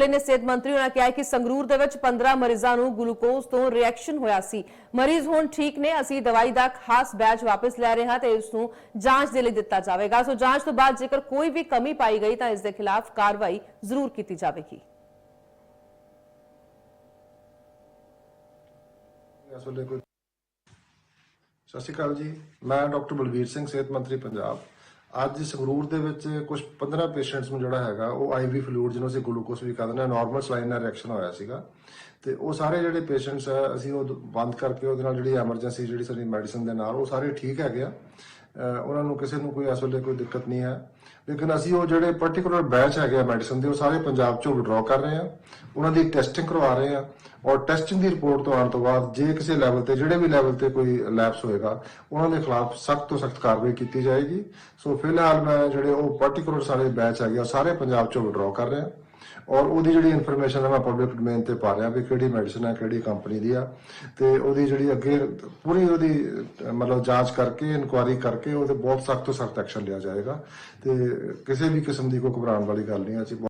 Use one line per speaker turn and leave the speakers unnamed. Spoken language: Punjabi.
ਵੱਲੇ ਨੇ ਸਿਹਤ ਮੰਤਰੀ ਉਹਨਾਂ ਕਿਹਾ ਕਿ ਸੰਗਰੂਰ ਦੇ ਵਿੱਚ 15 ਮਰੀਜ਼ਾਂ ਨੂੰ ਗਲੂਕੋਜ਼ ਤੋਂ ਰਿਐਕਸ਼ਨ ਹੋਇਆ ਸੀ। ਮਰੀਜ਼ ਹੁਣ ਠੀਕ ਨੇ, ਅਸੀਂ ਦਵਾਈ ਦਾ ਖਾਸ ਬੈਚ ਵਾਪਸ ਲੈ ਰਹੇ ਹਾਂ ਤੇ ਇਸ ਨੂੰ ਜਾਂਚ ਦੇ ਲਈ ਦਿੱਤਾ ਜਾਵੇਗਾ। ਸੋ ਜਾਂਚ ਤੋਂ ਬਾਅਦ ਜੇਕਰ ਕੋਈ ਵੀ ਕਮੀ ਪਾਈ ਗਈ ਤਾਂ ਇਸ ਦੇ ਖਿਲਾਫ ਕਾਰਵਾਈ ਜ਼ਰੂਰ ਕੀਤੀ ਜਾਵੇਗੀ।
ਇਸ ਵੇਲੇ ਕੋਈ ਸਤਿ ਸ਼੍ਰੀ ਅਕਾਲ ਜੀ। ਮੈਂ ਡਾਕਟਰ ਬਲਵੀਰ ਸਿੰਘ, ਸਿਹਤ ਮੰਤਰੀ ਪੰਜਾਬ। ਅੱਜ ਸੰਗਰੂਰ ਦੇ ਵਿੱਚ ਕੁਝ 15 ਪੇਸ਼ੈਂਟਸ ਨੂੰ ਜਿਹੜਾ ਹੈਗਾ, ਉਹ ਆਈਵੀ ਫਲੂਇਡ ਜਿਹਨੂੰ ਅਸੀਂ ਗਲੂਕੋਸ ਵੀ ਕਹਿੰਦੇ ਨੇ ਨਾਰਮਲ ਸਲਾਈਨ ਨਾਲ ਰਿਐਕਸ਼ਨ ਹੋਇਆ ਸੀਗਾ। ਤੇ ਉਹ ਸਾਰੇ ਜਿਹੜੇ ਪੇਸ਼ੈਂਟਸ ਆ, ਅਸੀਂ ਉਹ ਬੰਦ ਕਰਕੇ ਉਹਦੇ ਨਾਲ ਜਿਹੜੀ ਐਮਰਜੈਂਸੀ ਜਿਹੜੀ ਸਾਡੀ ਮੈਡੀਸਨ ਦੇ ਨਾਲ, ਉਹ ਸਾਰੇ ਠੀਕ ਹੈਗੇ ਆ। ਉਹਨਾਂ ਨੂੰ ਕਿਸੇ ਨੂੰ ਕੋਈ ਇਸ ਵੇਲੇ ਕੋਈ ਦਿੱਕਤ ਨਹੀਂ ਹੈ। ਲੇਕਿਨ ਅਸੀਂ ਉਹ ਜਿਹੜੇ ਪਾਰਟਿਕੂਲਰ ਬੈਚ ਹੈਗੇ ਆ ਮੈਡੀਸਨ ਦੇ ਉਹ ਸਾਰੇ ਪੰਜਾਬ ਚੋਂ ਵਿਡਰਾਅ ਕਰ ਰਹੇ ਆ। ਉਹਨਾਂ ਦੀ ਟੈਸਟਿੰਗ ਕਰਵਾ ਰਹੇ ਆ ਔਰ ਟੈਸਟਿੰਗ ਦੀ ਰਿਪੋਰਟ ਤੋਂ ਆਉਣ ਤੋਂ ਬਾਅਦ ਜੇ ਕਿਸੇ ਲੈਵਲ ਤੇ ਜਿਹੜੇ ਵੀ ਲੈਵਲ ਤੇ ਕੋਈ ਲੈਪਸ ਹੋਏਗਾ ਉਹਨਾਂ ਦੇ ਖਿਲਾਫ ਸਖਤ ਤੋਂ ਸਖਤ ਕਾਰਵਾਈ ਕੀਤੀ ਜਾਏਗੀ। ਸੋ ਫਿਲਹਾਲ ਮੈਂ ਜਿਹੜੇ ਉਹ ਪਾਰਟਿਕੂਲਰ ਸਾਰੇ ਬੈਚ ਹੈਗੇ ਆ, ਸਾਰੇ ਪੰਜਾਬ ਚੋਂ ਵਿਡਰਾਅ ਕਰ ਰਿਹਾ ਔਰ ਉਹਦੀ ਜਿਹੜੀ ਇਨਫੋਰਮੇਸ਼ਨ ਹੈ ਮੈਂ ਪਬਲਿਕ ਡੋਮੇਨ ਤੇ ਪਾ ਰਿਹਾ ਵੀ ਕਿਹੜੀ ਮੈਡੀਸਨ ਹੈ, ਕਿਹੜੀ ਕੰਪਨੀ ਦੀ ਆ ਤੇ ਉਹਦੀ ਜਿਹੜੀ ਅੱਗੇ ਪੂਰੀ ਉਹਦੀ, ਮਤਲਬ ਜਾਂਚ ਕਰਕੇ ਇਨਕੁਆਇਰੀ ਕਰਕੇ ਉਹਦੇ ਬਹੁਤ ਸਖਤ ਤੋਂ ਸਖਤ ਐਕਸ਼ਨ ਲਿਆ ਜਾਏਗਾ ਤੇ ਕਿਸੇ ਵੀ ਕਿਸਮ ਦੀ ਕੋਈ ਘਬਰਾਉਣ ਵਾਲੀ ਗੱਲ ਨਹੀਂ ਹੈ। ਅਸੀਂ